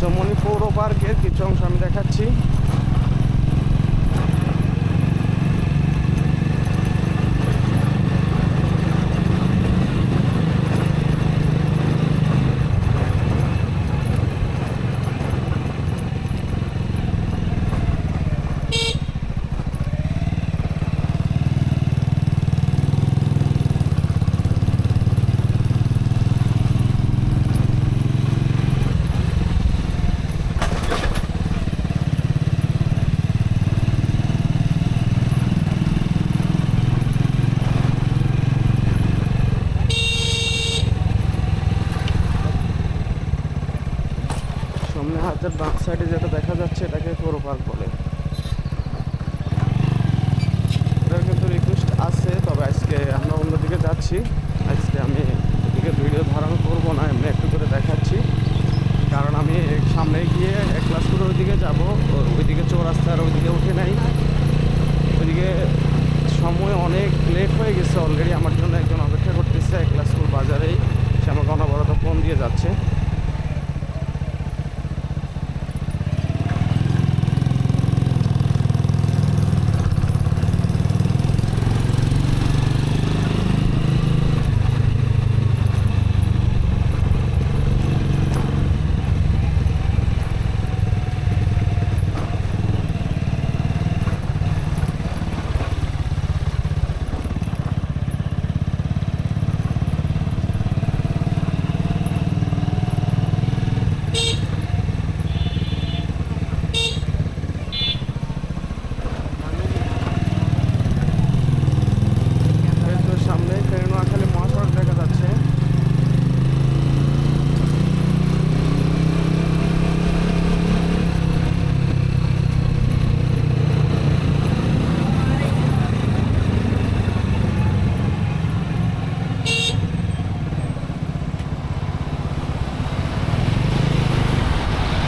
চমনি পৌর পার্কের কিছু অংশ আমি দেখাচ্ছি। হাতের বাম সাইডে যেটা দেখা যাচ্ছে, এটাকে পৌর পার্ক বলে। এটার কিন্তু রিকোয়েস্ট আছে, তবে আজকে আমরা অন্যদিকে যাচ্ছি। আজকে আমি ওদিকে ভিডিও ধারণ করব না, এমনি একটু করে দেখাচ্ছি। কারণ আমি সামনে গিয়ে এক ক্লাস করে ওইদিকে যাব ওইদিকে চৌরাস্তার ওইদিকে উঠে নাই। ওইদিকে সময় অনেক লেট হয়ে গেছে অলরেডি আমার জন্য